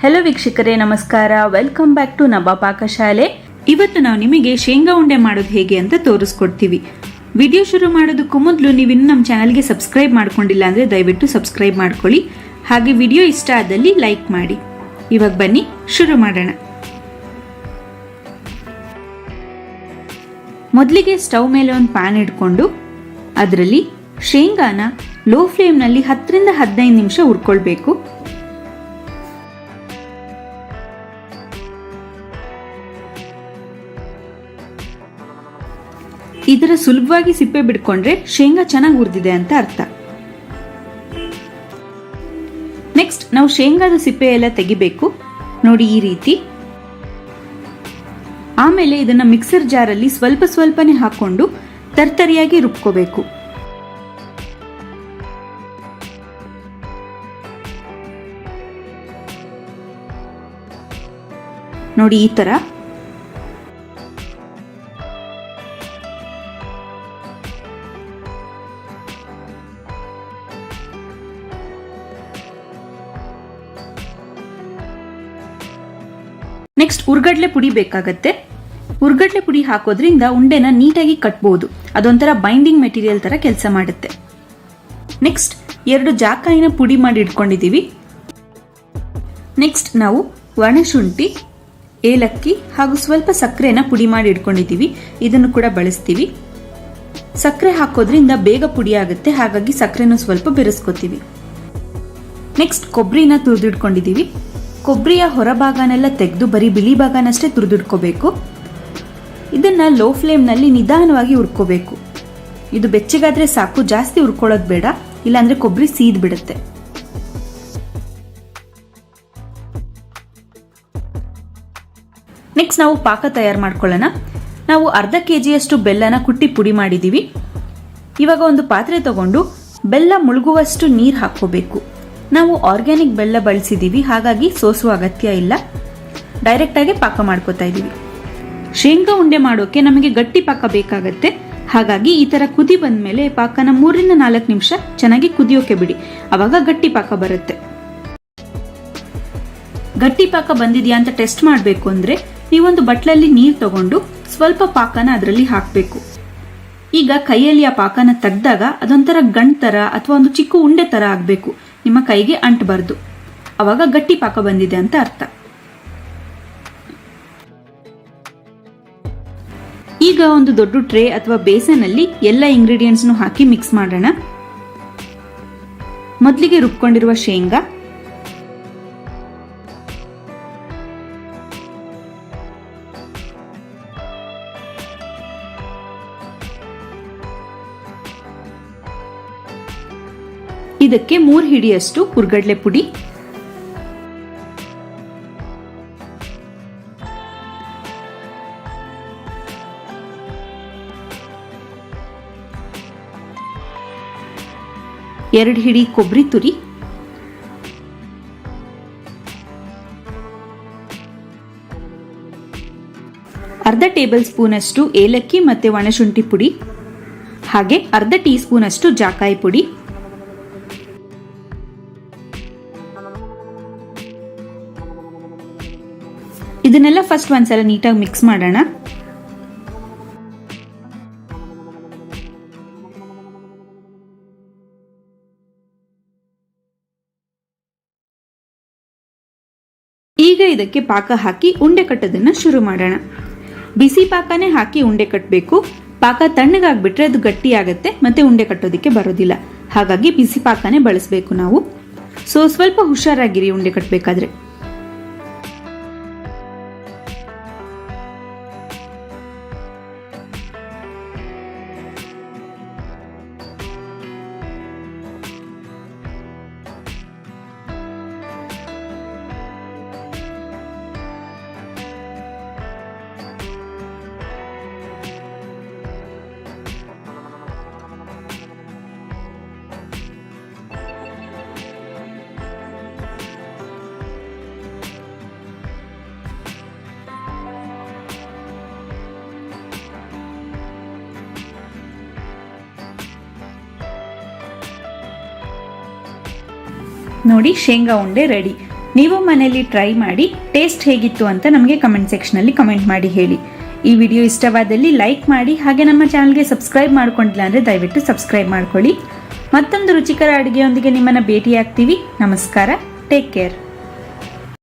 Hello ವೀಕ್ಷಕರೇ, ನಮಸ್ಕಾರ. Welcome back to ನಬಾ ಪಾಕಶಾಲೆ ಇವತ್ತು ನಾವು ನಿಮಗೆ ಶೇಂಗಾ ಉಂಡೆ ಮಾಡೋದು ಹೇಗೆ ಅಂತ ತೋರಿಸ್ಕೊಡ್ತೀವಿ. ವಿಡಿಯೋ ಶುರು ಮಾಡೋದಕ್ಕೂ ಮೊದಲು ನೀವು ಇನ್ನು ನಮ್ಮ ಚಾನಲ್ಗೆ ಸಬ್ಸ್ಕ್ರೈಬ್ ಮಾಡ್ಕೊಂಡಿಲ್ಲ ಅಂದರೆ ದಯವಿಟ್ಟು ಸಬ್ಸ್ಕ್ರೈಬ್ ಮಾಡ್ಕೊಳ್ಳಿ. ಹಾಗೆ ವಿಡಿಯೋ ಇಷ್ಟ ಆದಲ್ಲಿ ಲೈಕ್ ಮಾಡಿ. ಇವಾಗ ಬನ್ನಿ, ಶುರು ಮಾಡೋಣ. ಮೊದಲಿಗೆ ಸ್ಟವ್ ಮೇಲೆ ಒಂದು ಪ್ಯಾನ್ ಇಟ್ಕೊಂಡು ಅದರಲ್ಲಿ ಶೇಂಗಾನ ಲೋ ಫ್ಲೇಮ್ನಲ್ಲಿ ಹತ್ತರಿಂದ ಹದಿನೈದು ನಿಮಿಷ ಹುರ್ಕೊಳ್ಬೇಕು. ಇದರ ಸುಲಭವಾಗಿ ಸಿಪ್ಪೆ ಬಿಡ್ಕೊಂಡ್ರೆ ಶೇಂಗಾ ಚೆನ್ನಾಗಿ ಹುರಿದಿದೆ ಅಂತ ಅರ್ಥ. ನೆಕ್ಸ್ಟ್ ನಾವು ಶೇಂಗಾದ ಸಿಪ್ಪೆ ಎಲ್ಲ ತೆಗಿಬೇಕು. ನೋಡಿ ಈ ರೀತಿ. ಆಮೇಲೆ ಇದನ್ನ ಮಿಕ್ಸರ್ ಜಾರಲ್ಲಿ ಸ್ವಲ್ಪ ಸ್ವಲ್ಪನೇ ಹಾಕೊಂಡು ತರ್ತರಿಯಾಗಿ ರುಬ್ಕೋಬೇಕು. ನೋಡಿ ಈ ತರ. ನೆಕ್ಸ್ಟ್ ಉರ್ಗಡ್ಲೆ ಪುಡಿ ಬೇಕಾಗತ್ತೆ. ಉರ್ಗಡ್ಲೆ ಪುಡಿ ಹಾಕೋದ್ರಿಂದ ಉಂಡೆನ ನೀಟಾಗಿ ಕಟ್ಬೋದು. ಅದೊಂಥರ ಬೈಂಡಿಂಗ್ ಮೆಟೀರಿಯಲ್ ತರ ಕೆಲಸ ಮಾಡುತ್ತೆ. ನೆಕ್ಸ್ಟ್ ಎರಡು ಜಾಕಾಯಿನ ಪುಡಿ ಮಾಡಿ ಇಟ್ಕೊಂಡಿದ್ದೀವಿ ನೆಕ್ಸ್ಟ್ ನಾವು ಒಣಶುಂಠಿ, ಏಲಕ್ಕಿ ಹಾಗೂ ಸ್ವಲ್ಪ ಸಕ್ಕರೆನ ಪುಡಿ ಮಾಡಿ ಇಟ್ಕೊಂಡಿದ್ದೀವಿ ಇದನ್ನು ಕೂಡ ಬಳಸ್ತೀವಿ. ಸಕ್ಕರೆ ಹಾಕೋದ್ರಿಂದ ಬೇಗ ಪುಡಿ ಆಗುತ್ತೆ. ಹಾಗಾಗಿ ಸಕ್ಕರೆನೂ ಸ್ವಲ್ಪ ಬೆರೆಸ್ಕೋತೀವಿ. ನೆಕ್ಸ್ಟ್ ಕೊಬ್ಬರಿನ ತುರಿದಿಟ್ಕೊಂಡಿದ್ದೀವಿ ಕೊಬ್ಬರಿಯ ಹೊರಭಾಗನೆಲ್ಲ ತೆಗೆದು ಬರೀ ಬಿಳಿ ಭಾಗನಷ್ಟೇ ತುರಿದುಡ್ಕೋಬೇಕು. ಇದನ್ನ ಲೋ ಫ್ಲೇಮ್ನಲ್ಲಿ ನಿಧಾನವಾಗಿ ಹುರ್ಕೋಬೇಕು. ಇದು ಬೆಚ್ಚಗಾದ್ರೆ ಸಾಕು, ಜಾಸ್ತಿ ಹುರ್ಕೊಳ್ಳೋದು ಬೇಡ, ಇಲ್ಲಾಂದ್ರೆ ಕೊಬ್ಬರಿ ಸೀದ್ ಬಿಡುತ್ತೆ. ನೆಕ್ಸ್ಟ್ ನಾವು ಪಾಕ ತಯಾರು ಮಾಡ್ಕೊಳ್ಳೋಣ. ನಾವು ಅರ್ಧ ಕೆ ಜಿಯಷ್ಟು ಬೆಲ್ಲನ ಕುಟ್ಟಿ ಪುಡಿ ಮಾಡಿದ್ದೀವಿ ಇವಾಗ ಒಂದು ಪಾತ್ರೆ ತಗೊಂಡು ಬೆಲ್ಲ ಮುಳುಗುವಷ್ಟು ನೀರು ಹಾಕ್ಕೋಬೇಕು. ನಾವು ಆರ್ಗ್ಯಾನಿಕ್ ಬೆಲ್ಲ ಬಳಸಿದ್ದೀವಿ ಹಾಗಾಗಿ ಸೋಸುವ ಅಗತ್ಯ ಇಲ್ಲ. ಡೈರೆಕ್ಟಾಗಿ ಪಾಕ ಮಾಡ್ಕೋತಾ ಇದ್ದೀವಿ ಶೇಂಗಾ ಉಂಡೆ ಮಾಡೋಕೆ ನಮಗೆ ಗಟ್ಟಿ ಪಾಕ ಬೇಕಾಗತ್ತೆ. ಹಾಗಾಗಿ ಈ ತರ ಕುದಿ ಬಂದ ಮೇಲೆ ಪಾಕನ ಮೂರರಿಂದ ನಾಲ್ಕು ನಿಮಿಷ ಚೆನ್ನಾಗಿ ಕುದಿಯೋಕೆ ಬಿಡಿ. ಅವಾಗ ಗಟ್ಟಿ ಪಾಕ ಬರುತ್ತೆ. ಗಟ್ಟಿ ಪಾಕ ಬಂದಿದ್ಯಾ ಅಂತ ಟೆಸ್ಟ್ ಮಾಡಬೇಕು ಅಂದ್ರೆ ನೀವೊಂದು ಬಟ್ಲಲ್ಲಿ ನೀರು ತಗೊಂಡು ಸ್ವಲ್ಪ ಪಾಕನ ಅದರಲ್ಲಿ ಹಾಕಬೇಕು. ಈಗ ಕೈಯಲ್ಲಿ ಆ ಪಾಕನ ತೆಗ್ದಾಗ ಅದೊಂಥರ ಗಂಟ್ ತರ ಅಥವಾ ಒಂದು ಚಿಕ್ಕ ಉಂಡೆ ತರ ಆಗಬೇಕು. ನಿಮ್ಮ ಕೈಗೆ ಅಂಟಬಾರ್ದು. ಅವಾಗ ಗಟ್ಟಿ ಪಾಕ ಬಂದಿದೆ ಅಂತ ಅರ್ಥ. ಈಗ ಒಂದು ದೊಡ್ಡ ಟ್ರೇ ಅಥವಾ ಬೇಸನಲ್ಲಿ ಎಲ್ಲ ಇಂಗ್ರೀಡಿಯೆಂಟ್ಸ್ನು ಹಾಕಿ ಮಿಕ್ಸ್ ಮಾಡೋಣ. ಮೊದಲಿಗೆ ರುಬ್ಕೊಂಡಿರುವ ಶೇಂಗಾ ಇದಕ್ಕೆ ಮೂರು ಹಿಡಿಯಷ್ಟು ಹುರ್ಗಡ್ಲೆ ಪುಡಿ. ಎರಡು ಹಿಡಿ ಕೊಬ್ಬರಿ ತುರಿ. ಅರ್ಧ ಟೇಬಲ್ ಸ್ಪೂನ್ ಅಷ್ಟು ಏಲಕ್ಕಿ ಮತ್ತೆ ಒಣಶುಂಠಿ ಪುಡಿ. ಹಾಗೆ ಅರ್ಧ ಟೀ ಸ್ಪೂನ್ ಅಷ್ಟು ಜಾಕಾಯಿ ಪುಡಿ. ಇದನ್ನೆಲ್ಲ ಫಸ್ಟ್ ಒಂದ್ಸಲ ನೀಟಾಗಿ ಮಿಕ್ಸ್ ಮಾಡೋಣ. ಈಗ ಇದಕ್ಕೆ ಪಾಕ ಹಾಕಿ ಉಂಡೆ ಕಟ್ಟೋದನ್ನ ಶುರು ಮಾಡೋಣ. ಬಿಸಿ ಪಾಕನೇ ಹಾಕಿ ಉಂಡೆ ಕಟ್ಟಬೇಕು ಪಾಕ ತಣ್ಣಗಾಗ್ಬಿಟ್ರೆ ಅದು ಗಟ್ಟಿ ಮತ್ತೆ ಉಂಡೆ ಕಟ್ಟೋದಕ್ಕೆ ಬರೋದಿಲ್ಲ. ಹಾಗಾಗಿ ಬಿಸಿ ಪಾಕನೇ ಬಳಸಬೇಕು ನಾವು. ಸೊ, ಸ್ವಲ್ಪ ಹುಷಾರಾಗಿರಿ ಉಂಡೆ ಕಟ್ಟಬೇಕಾದ್ರೆ ನೋಡಿ, ಶೇಂಗಾ ಉಂಡೆ ರೆಡಿ ನೀವು ಮನೆಯಲ್ಲಿ ಟ್ರೈ ಮಾಡಿ ಟೇಸ್ಟ್ ಹೇಗಿತ್ತು ಅಂತ ನಮಗೆ ಕಮೆಂಟ್ ಸೆಕ್ಷನಲ್ಲಿ ಕಮೆಂಟ್ ಮಾಡಿ ಹೇಳಿ. ಈ ವಿಡಿಯೋ ಇಷ್ಟವಾದಲ್ಲಿ ಲೈಕ್ ಮಾಡಿ, ಹಾಗೆ ನಮ್ಮ ಚಾನಲ್ಗೆ ಸಬ್ಸ್ಕ್ರೈಬ್ ಮಾಡ್ಕೊಂಡಿಲ್ಲ ಅಂದರೆ ದಯವಿಟ್ಟು ಸಬ್ಸ್ಕ್ರೈಬ್ ಮಾಡ್ಕೊಳ್ಳಿ. ಮತ್ತೊಂದು ರುಚಿಕರ ಅಡುಗೆಯೊಂದಿಗೆ ನಿಮ್ಮನ್ನು ಭೇಟಿಯಾಗ್ತೀವಿ. ನಮಸ್ಕಾರ. Take care